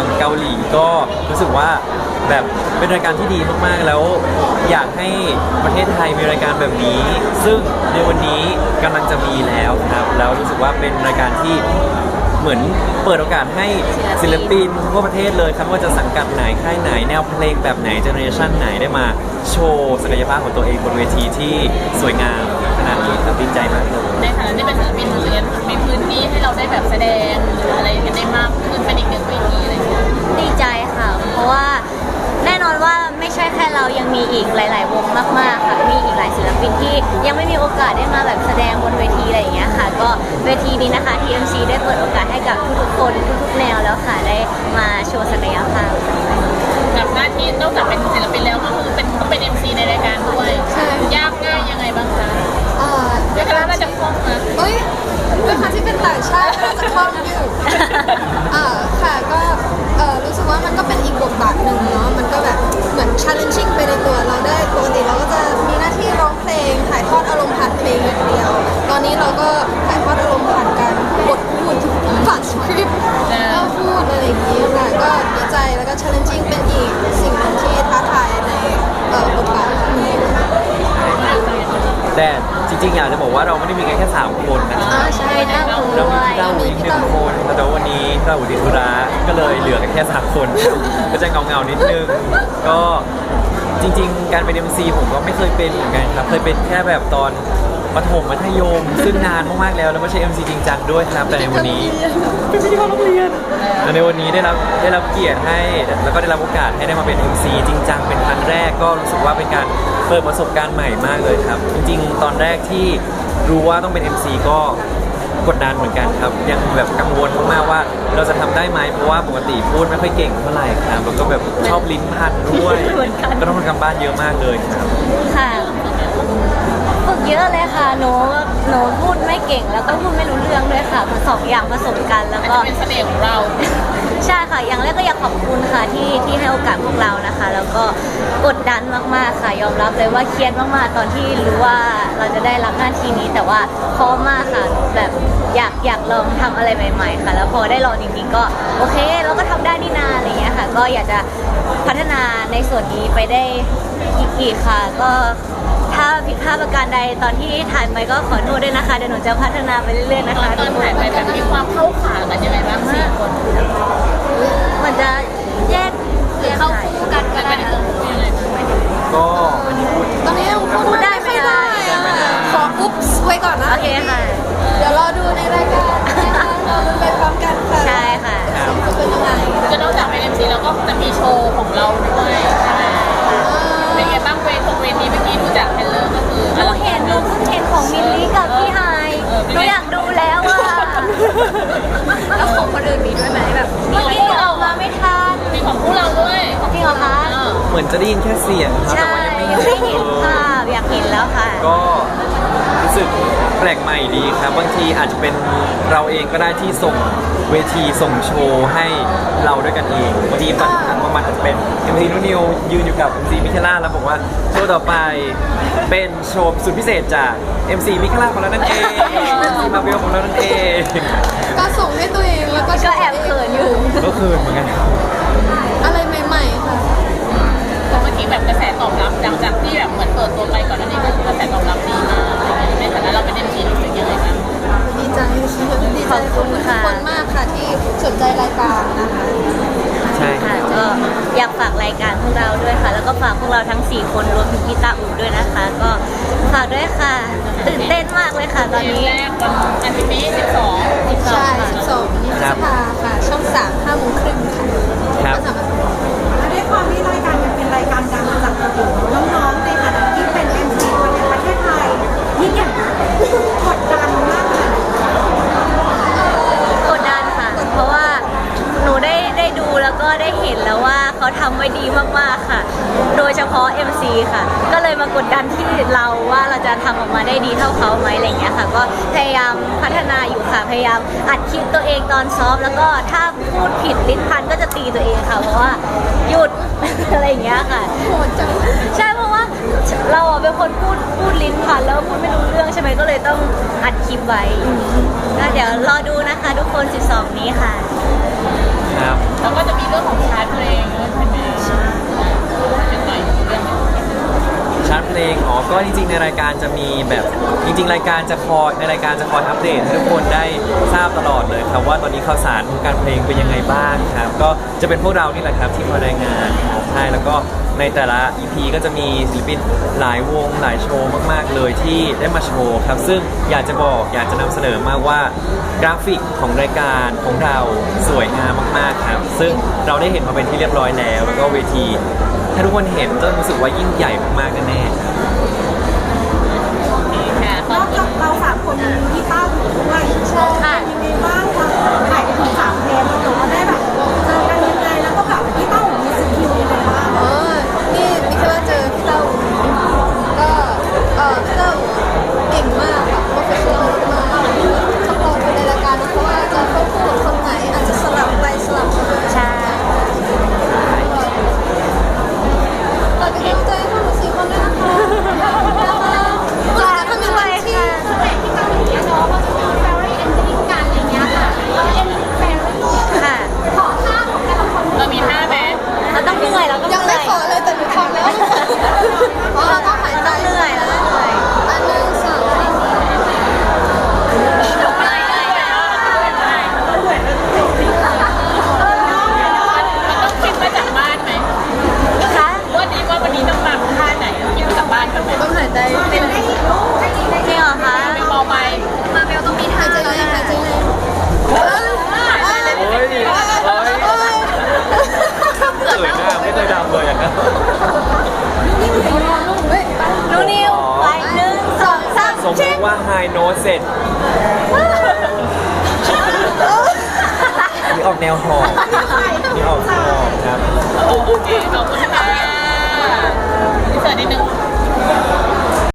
างเกาหลีก็รู้สึกว่าแบบเป็นรายการที่ดีมากๆแล้ว อยากให้ประเทศไทยมีรายการแบบนี้ ซึ่งในวันนี้กำลังจะมีแล้วครับ แล้วรู้สึกว่าเป็นรายการที่เหมือนเปิดโอกาสให้ศิลปินทั่วประเทศเลยครับว่าจะสังกัดไหนค่ายไหนแนวเพลงแบบไหนเจเนอเรชันไหนได้มาโชว์ศักยภาพของตัวเองบนเวทีที่สวยงามขนาดนี้ครับดีใจมากเลยในฐานะที่เป็นศิลปินรู้สึกยังมีพื้นที่ อีกหลาย ๆ วงมาก ๆ ค่ะ มีอีกหลายศิลปินที่ยังไม่มีโอกาสได้มาแบบแสดงบนเวทีอะไรอย่างเงี้ยค่ะ ก็เวทีนี้นะคะ TMC ได้เปิดโอกาสให้กับทุกๆคนทุกๆแนวแล้วค่ะ ได้มาโชว์ศักยภาพกับหน้าที่นอกจากเป็นศิลปินแล้วก็คือเป็นต้องเป็น MC ในรายการด้วยใช่ ยากง่ายยังไงบ้างคะเอ่อเดี๋ยวคณะน่าจะคล่องนะเอ้ยด้วยความที่เป็นต่างชาติก็จะคล่องอยู่อ่าค่ะก็ เออรู้สึกว่ามันก็เป็นอีกบทบาทหนึ่งเนาะมันก็แบบเหมือน challenging ไปในตัวเราได้ปกติเราก็จะมีหน้าที่ร้องเพลงถ่ายทอดอารมณ์ผ่านเพลงอย่างเดียว ตอนนี้เราก็ถ่ายทอดอารมณ์ผ่านการบทพูดผ่านสคริปต์ก็พูดอะไรอย่างนี้ค่ะก็ดีใจแล้วก็ challenging เป็นอีกสิ่งหนึ่งที่ท้าทายในเออบทบาทนี้ แต่ ริงๆอยากจะบอกว่าเราไม่ได้มีกันแค่3คนนะอ่าใช่ไม่ต้ค่ะองเราด้มีวยพี่เต้าหูอีกหนึ่งคนแต่ว่าวันนี้เต้าหูติดธุระก็เลยเหลือกันแค่สามคน ก็จะเงาๆนิดนึง ก็จริง ๆ การเป็น MC ผมก็ไม่เคยเป็นเหมือนกันครับ เคยเป็นแค่แบบตอน ประถมมัธยม ซึ่งนานมากๆแล้วแล้วไม่ใช่ MC จริงจังด้วยครับแต่ในวันนี้เป็นพิธีกรโรงเรียนแต่ในวันนี้ได้รับได้รับเกียรติให้ แล้วก็ได้รับโอกาสให้ได้มาเป็น MC จริงจังเป็นครั้งแรกก็รู้สึกว่าเป็นการเปิดประสบการณ์ใหม่มากเลยครับ จริง ๆ ตอนแรกที่รู้ว่าต้องเป็น MC ก็กดดันเหมือนกันครับ ยังแบบกังวลมากๆว่า เราจะทำได้ไหมเพราะว่าปกติพูดไม่ค่อยเก่งเท่าไหร่ครับแล้วก็แบบชอบลิ้นพันด้วยเหมือนกันก็ต้องทำการบ้านเยอะมากเลยครับค่ะ ฝึกเยอะเลยค่ะหนูหนูพูดไม่เก่งแล้วก็พูดไม่รู้เรื่องด้วยค่ะสองอย่างผสมกันแล้วอาจก็จะเป็นเสน่ห์ของเรา ใช่ค่ะ อย่างแรกก็อยากขอบคุณค่ะที่ที่ให้โอกาสพวกเรานะคะ แล้วก็กดดันมากๆค่ะยอมรับเลยว่าเครียดมากๆตอนที่รู้ว่าเราจะได้รับหน้าที่นี้ แต่ว่าพร้อมมากค่ะแบบอยากอยากลองทำอะไรใหม่ ๆ ค่ะ แล้วพอได้ลองจริงๆก็โอเคเราก็ทำได้นี่นาอะไรเงี้ยค่ะ ก็อยากจะพัฒนาในส่วนนี้ไปได้อีกอีกค่ะ ก็ ถ้าผิดพลาดประการใดตอนที่ถ่ายไปก็ขอโทษด้วยนะคะเดี๋ยวหนูจะพัฒนาไปเรื่อยๆนะตอนคะตอนถ่ายไปแบบมีความเข้าขากันยังไงบ้างสี่คนมันจะแยกหรือเข้าคู่กันก็มันได้เป็นค่ะยังไงบ้างก็อันนี้พูดตอนนี้ยังพูดได้ไม่ได้อะขออุ๊บไว้ก่อนนะโอเคค่ะเดี๋ยวรอดูในรายการนะคะเราดูไปพร้อมกันค่ะใช่ค่ะจะเป็นยังไงก็นอกจากเป็น MC แล้วก็จะมีโชว์ของเราด้วย เออเหมือนจะได้ยินแค่เสียงครับใช่แต่ว่ายังไม่ยังไม่เห็นเออภาพอยากเห็นแล้วค่ะ ก็รู้สึกแปลกใหม่ดีครับบางทีอาจจะเป็นเราเองก็ได้ที่ส่งเวทีส่งโชว์ให้เราด้วยกันเองบางทีบางครั้งบางวันอาจจะเป็นเอ็มซีนุนิวยืนอยู่กับ MC มิเคล่าแล้วบอกว่าโชว์ต่อไปเป็นโชว์สุดพิเศษจาก MC มิเคล่าของเรานั่นเอง MC มาเบลของเรานั่นเอง ก็ส่งให้ตัวเองแล้วก็ก็แอบเขินอยู่ ก็คือเหมือนกันครับ อยากฝากรายการพวกเราด้วยค่ะ แล้วก็ฝากพวกเราทั้ง 4 คนรวมถึงพี่ตาอูด้วยนะคะ ก็ฝากด้วยค่ะ ตื่นเต้นมากเลยค่ะ ตอนเกมนี้แรกวันอาทิตย์นี้12ใช่ค่ะ12พฤษภาค่ะ ช่อง3 5โมงครึ่งค่ะครับก็สามารถและด้วยความที่รายการยังเป็นรายการดังมาจากกลุ่มน้องๆในฐานะที่เป็น MC คนในประเทศไทยยิ่งอย่า เขาทำไว้ดีมากๆค่ะ โดยเฉพาะ MC ค่ะ ก็เลยมากดดันที่เราว่าเราจะทำออกมาได้ดีเท่าเขาไหมอะไรอย่างเงี้ยค่ะ ก็พยายามพัฒนาอยู่ค่ะ พยายามอัดคลิปตัวเองตอนซ้อม แล้วก็ถ้าพูดผิดลิ้นพันก็จะตีตัวเองค่ะ เพราะว่าหยุด อะไรอย่างเงี้ยค่ะโหดจังใช่เพราะว่าเราอะเป็นคนพูดพูดลิ้นพันแล้วพูดไม่รู้เรื่องใช่ไหมก็เลยต้องอัดคลิปไว้ก็เดี๋ยวรอดูนะคะ ทุกคน 12 นี้ค่ะ ครับ แล้วก็จะมีเรื่องของชาร์ตเพลงด้วยใช่ไหมเป็นไหนเรื่องชาร์ตเพลงอ๋อก็จริงๆ ในรายการจะมีแบบจริง ๆ รายการจะคอยในรายการจะคอยอัปเดตให้ทุกคนได้ทราบตลอดเลยครับว่าตอนนี้ข่าวสารวงการเพลงเป็นยังไงบ้างครับ ก็จะเป็นพวกเรานี่แหละครับที่คอยรายงานใช่แล้วก็ ในแต่ละ EP ก็จะมีศิลปินหลายวงหลายโชว์มาก ๆ เลยที่ได้มาโชว์ครับ ซึ่งอยากจะบอกอยากจะนำเสนอมากว่ากราฟิกของรายการของเราสวยงามมากๆครับ ซึ่งเราได้เห็นมาเป็นที่เรียบร้อยแล้ว แล้วก็เวที ถ้าทุกคนเห็นก็รู้สึกว่ายิ่งใหญ่มากๆแน่ๆครับค่ะนอกจากเราสามคนมีพี่เต้าอยู่ด้วยใช่ค่ะยังไงบ้างคะถ่ายไปถึงสามเทปแล้วหนูก็ได้แบ my nose เสร็จมีออกแนวหอมมีออกหอมครับ โอเคขอบคุณค่ะอินเสิร์ตนิดนึง